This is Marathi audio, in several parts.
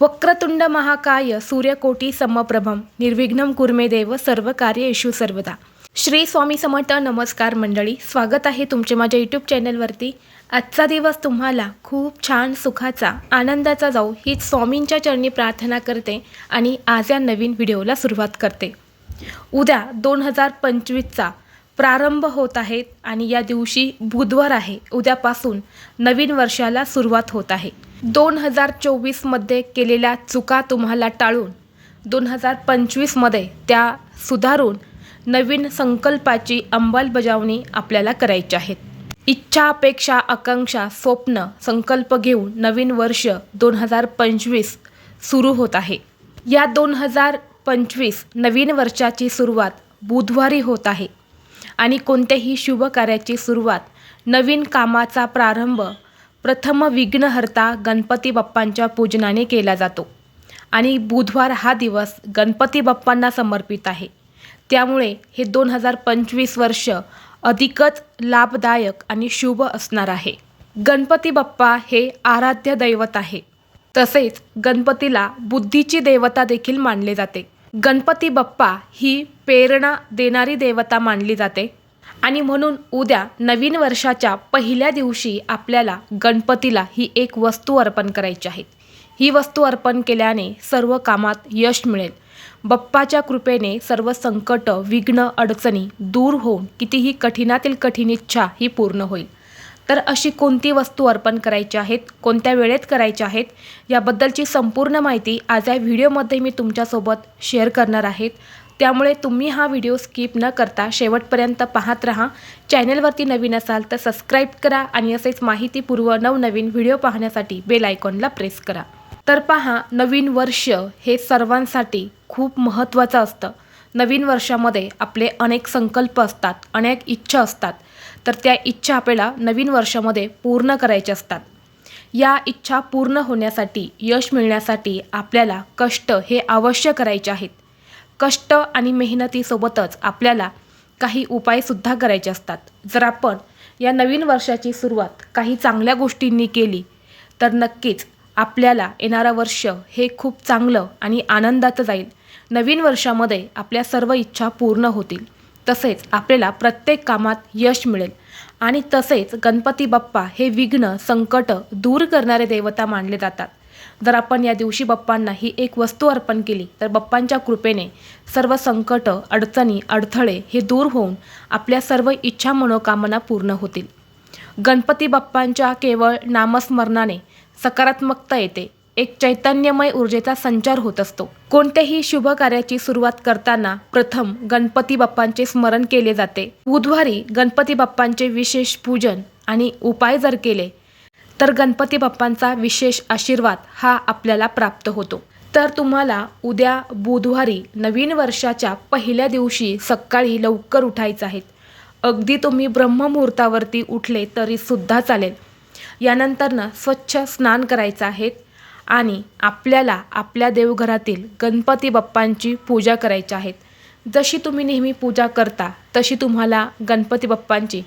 वक्रतुंड महाकाय सूर्यकोटी समप्रभम निर्विघ्नम कुर्मे देव सर्व कार्य येशू सर्वदा. श्री स्वामी समर्थ नमस्कार मंडळी स्वागत आहे तुमचे माझ्या यूट्यूब चॅनलवरती. आजचा दिवस तुम्हाला खूप छान सुखाचा आनंदाचा जाऊ हीच स्वामींच्या चरणी प्रार्थना करते आणि आज या नवीन व्हिडिओला सुरुवात करते. उद्या दोन हजार पंचवीसचा प्रारंभ होत आहेत आणि या दिवशी बुधवार आहे. उद्यापासून नवीन वर्षाला सुरुवात होत आहे. दोन हजार चोवीसमध्ये केलेल्या चुका तुम्हाला टाळून दोन हजार पंचवीसमध्ये त्या सुधारून नवीन संकल्पाची अंमलबजावणी आपल्याला करायची आहेत इच्छा अपेक्षा आकांक्षा स्वप्न संकल्प घेऊन नवीन वर्ष दोन हजार पंचवीस सुरू होत आहे. या दोन हजार पंचवीस नवीन वर्षाची सुरुवात बुधवारी होत आहे आणि कोणत्याही शुभ कार्याची सुरुवात नवीन कामाचा प्रारंभ प्रथम विघ्नहर्ता गणपती बाप्पांच्या पूजनाने केला जातो. आणि बुधवार हा दिवस गणपती बाप्पांना समर्पित आहे. त्यामुळे हे दोन हजार पंचवीस वर्ष अधिकच लाभदायक आणि शुभ असणार आहे. गणपती बाप्पा हे आराध्य दैवत आहे. तसेच गणपतीला बुद्धीची देवता देखील मानले जाते. गणपती बाप्पा ही प्रेरणा देणारी देवता मानली जाते. आणि म्हणून उद्या नवीन वर्षाच्या पहिल्या दिवशी आपल्याला गणपतीला ही एक वस्तू अर्पण करायची आहे. ही वस्तू अर्पण केल्याने सर्व कामात यश मिळेल. बप्पाच्या कृपेने सर्व संकट विघ्न अडचणी दूर होऊन कितीही कठीणातील कठीण इच्छा ही पूर्ण होईल. तर अशी कोणती वस्तू अर्पण करायची आहेत कोणत्या वेळेत करायच्या आहेत याबद्दलची संपूर्ण माहिती आज या व्हिडिओमध्ये मी तुमच्यासोबत शेअर करणार आहेत त्यामुळे तुम्ही हा व्हिडिओ स्किप न करता शेवटपर्यंत पाहत राहा. चॅनलवरती नवीन असाल तर सबस्क्राईब करा आणि असेच माहितीपूर्व नवनवीन व्हिडिओ पाहण्यासाठी बेल आयकॉनला प्रेस करा. तर पहा नवीन वर्ष हे सर्वांसाठी खूप महत्त्वाचं असतं. नवीन वर्षामध्ये आपले अनेक संकल्प असतात अनेक इच्छा असतात. तर त्या इच्छा आपल्याला नवीन वर्षामध्ये पूर्ण करायच्या असतात. या इच्छा पूर्ण होण्यासाठी यश मिळण्यासाठी आपल्याला कष्ट हे अवश्य करायचे आहेत. कष्ट आणि मेहनतीसोबतच आपल्याला काही उपायसुद्धा करायचे असतात. जर आपण या नवीन वर्षाची सुरुवात काही चांगल्या गोष्टींनी केली तर नक्कीच आपल्याला येणारं वर्ष हे खूप चांगलं आणि आनंदाचं जाईल. नवीन वर्षामध्ये आपल्या सर्व इच्छा पूर्ण होतील. तसेच आपल्याला प्रत्येक कामात यश मिळेल. आणि तसेच गणपती बाप्पा हे विघ्न संकट दूर करणारे देवता मानले जातात. जर आपण या दिवशी बाप्पांना ही एक वस्तू अर्पण केली तर बाप्पांच्या कृपेने सर्व संकट अडचणी अडथळे हे दूर होऊन आपल्या सर्व इच्छा मनोकामना पूर्ण होतील. गणपती बाप्पांच्या केवळ नामस्मरणाने सकारात्मकता येते. एक चैतन्यमय ऊर्जेचा संचार होत असतो. कोणत्याही शुभ कार्याची सुरुवात करताना प्रथम गणपती बाप्पांचे स्मरण केले जाते. बुधवारी गणपती बाप्पांचे विशेष पूजन आणि उपाय जर केले तर गणपती बाप्पांचा विशेष आशीर्वाद हा आपल्याला प्राप्त होतो. तर तुम्हाला उद्या बुधवारी नवीन वर्षाच्या पहिल्या दिवशी सकाळी लवकर उठायचं आहे. अगदी तुम्ही ब्रह्ममुहूर्तावरती उठले तरी सुद्धा चालेल. यानंतरनं स्वच्छ स्नान करायचं आहे आणि आपल्याला आपल्या देवघरातील गणपती बाप्पांची पूजा करायची आहेत जशी तुम्ही नेहमी पूजा करता तशी तुम्हाला गणपती बाप्पांची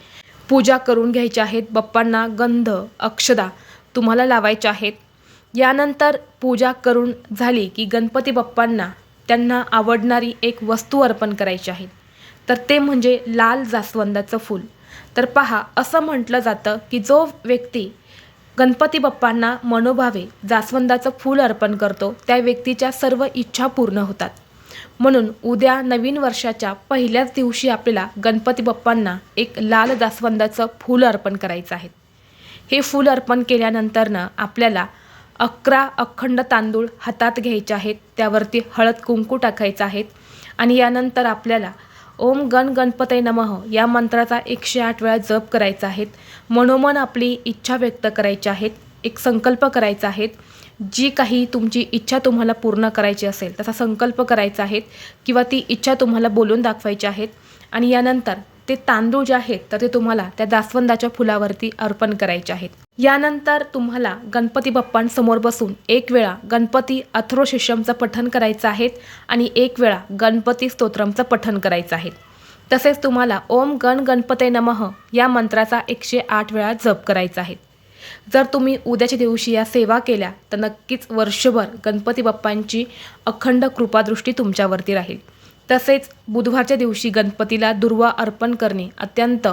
पूजा करून घ्यायच्या आहेत बाप्पांना गंध अक्षदा तुम्हाला लावायच्या आहेत. यानंतर पूजा करून झाली की गणपती बाप्पांना त्यांना आवडणारी एक वस्तू अर्पण करायची आहे. तर ते म्हणजे लाल जास्वंदाचं फूल. तर पहा असं म्हटलं जातं की जो व्यक्ती गणपती बाप्पांना मनोभावे जास्वंदाचं फूल अर्पण करतो त्या व्यक्तीच्या सर्व इच्छा पूर्ण होतात. म्हणून उद्या नवीन वर्षाच्या पहिल्याच दिवशी आपल्याला गणपती बाप्पांना एक लाल जास्वंदाचं फूल अर्पण करायचं आहे. हे फूल अर्पण केल्यानंतरनं आपल्याला अकरा अखंड तांदूळ हातात घ्यायचे आहेत त्यावरती हळद कुंकू टाकायचं आहेत आणि यानंतर आपल्याला ओम गण गणपतय नमः या मंत्राचा एकशे आठ वेळा जप करायचा आहेत. मनोमन आपली इच्छा व्यक्त करायची आहेत. एक संकल्प करायचा आहे जी काही तुमची इच्छा तुम्हाला पूर्ण करायची असेल तसा संकल्प करायचा आहेत किंवा ती इच्छा तुम्हाला बोलून दाखवायची आहेत. आणि यानंतर ते तांदूळ जे आहेत तर ते तुम्हाला त्या जास्वंदाच्या फुलावरती अर्पण करायचे आहेत. यानंतर तुम्हाला गणपती बाप्पांसमोर बसून एक वेळा गणपती अथरोशिष्यमचं पठण करायचं आहे आणि एक वेळा गणपती स्तोत्रमचं पठण करायचं आहे तसेच तुम्हाला ओम गण गणपते नमः या मंत्राचा एकशे आठ वेळा जप करायचा आहे. जर तुम्ही उद्याच्या दिवशी या सेवा केल्या तर नक्कीच वर्षभर गणपती बाप्पांची अखंड कृपादृष्टी तुमच्यावरती राहील. तसेच बुधवारच्या दिवशी गणपतीला दुर्वा अर्पण करणे अत्यंत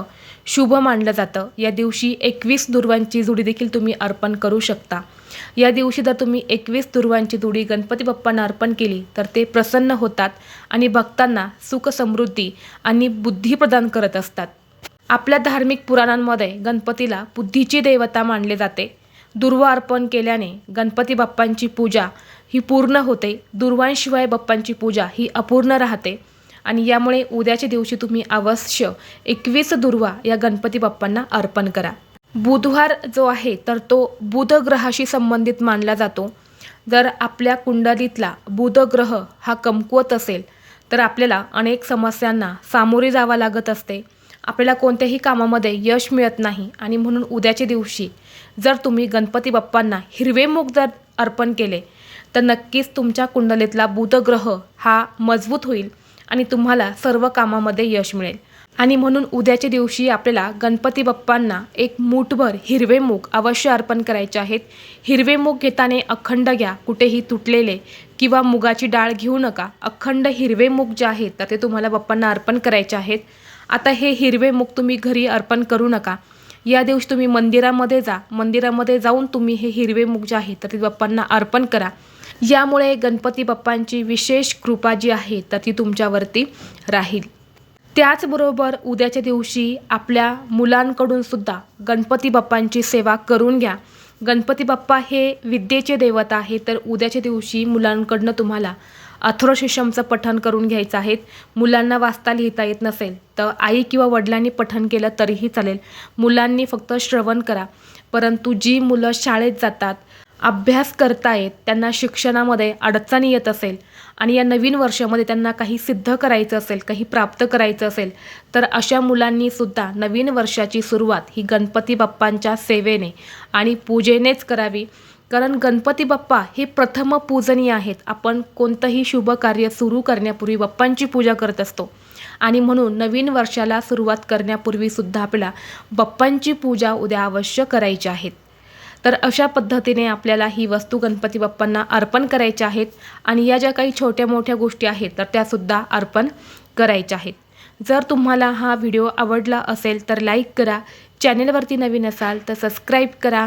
शुभ मानलं जातं. या दिवशी एकवीस दुर्वांची जुडी देखील तुम्ही अर्पण करू शकता. या दिवशी जर तुम्ही एकवीस दुर्वांची जुडी गणपती बाप्पांना अर्पण केली तर ते प्रसन्न होतात आणि भक्तांना सुख समृद्धी आणि बुद्धी प्रदान करत असतात. आपल्या धार्मिक पुराणांमध्ये गणपतीला बुद्धीची देवता मानले जाते. दुर्वा अर्पण केल्याने गणपती बाप्पांची पूजा ही पूर्ण होते. दुर्वांशिवाय बाप्पांची पूजा ही अपूर्ण राहते. आणि यामुळे उद्याच्या दिवशी तुम्ही अवश्य एकवीस दुर्वा या गणपती बाप्पांना अर्पण करा. बुधवार जो आहे तर तो बुध ग्रहाशी संबंधित मानला जातो. जर आपल्या कुंडलीतला बुध ग्रह हा कमकुवत असेल तर आपल्याला अनेक समस्यांना सामोरे जावं लागत असते. आपल्याला कोणत्याही कामामध्ये यश मिळत नाही आणि म्हणून उद्याच्या दिवशी जर तुम्ही गणपती बाप्पांना हिरवे मूग जर अर्पण केले तर नक्कीच तुमच्या कुंडलीतला बुधग्रह हा मजबूत होईल आणि तुम्हाला सर्व कामामध्ये यश मिळेल. आणि म्हणून उद्याच्या दिवशी आपल्याला गणपती बाप्पांना एक मूठभर हिरवे मूग अवश्य अर्पण करायचे आहेत. हिरवे मूग घेताना अखंड घ्या कुठेही तुटलेले किंवा मुगाची डाळ घेऊ नका. अखंड हिरवे मूग जे आहेत तर ते तुम्हाला बाप्पांना अर्पण करायचे आहेत. आता हे हिरवे मुख तुम्ही घरी अर्पण करू नका. या दिवशी तुम्ही मंदिरामध्ये जा. मंदिरामध्ये जाऊन तुम्ही हे हिरवे मुख जे आहे तर ते बाप्पांना अर्पण करा. यामुळे गणपती बाप्पांची विशेष कृपा जी आहे तर ती तुमच्यावरती राहील. त्याचबरोबर उद्याच्या दिवशी आपल्या मुलांकडून सुद्धा गणपती बाप्पांची सेवा करून घ्या. गणपती बाप्पा हे विद्येचे देवता आहे तर उद्याच्या दिवशी मुलांकडनं तुम्हाला अथर्वशीर्षमचं पठण करून घ्यायचं आहे. मुलांना वाचता लिहिता येत नसेल तर आई किंवा वडिलांनी पठण केलं तरीही चालेल. मुलांनी फक्त श्रवण करा. परंतु जी मुलं शाळेत जातात अभ्यास करतायत त्यांना शिक्षणामध्ये अडचणी येत असेल आणि या नवीन वर्षामध्ये त्यांना काही सिद्ध करायचं असेल काही प्राप्त करायचं असेल तर अशा मुलांनी सुद्धा नवीन वर्षाची सुरुवात ही गणपती बाप्पांच्या सेवेने आणि पूजेनेच करावी. कारण गणपती बाप्पा हे प्रथम पूजनीय आहेत. आपण कोणतंही शुभ कार्य सुरू करण्यापूर्वी बाप्पांची पूजा करत असतो. आणि म्हणून नवीन वर्षाला सुरुवात करण्यापूर्वी सुद्धा आपल्याला बाप्पांची पूजा उद्या अवश्य करायची आहेत तर अशा पद्धतीने आपल्याला ही वस्तू गणपती बाप्पांना अर्पण करायच्या आहेत आणि या ज्या काही छोट्या मोठ्या गोष्टी आहेत तर त्यासुद्धा अर्पण करायच्या आहेत. जर तुम्हाला हा व्हिडिओ आवडला असेल तर लाईक करा. चॅनेलवरती नवीन असाल तर सबस्क्राईब करा.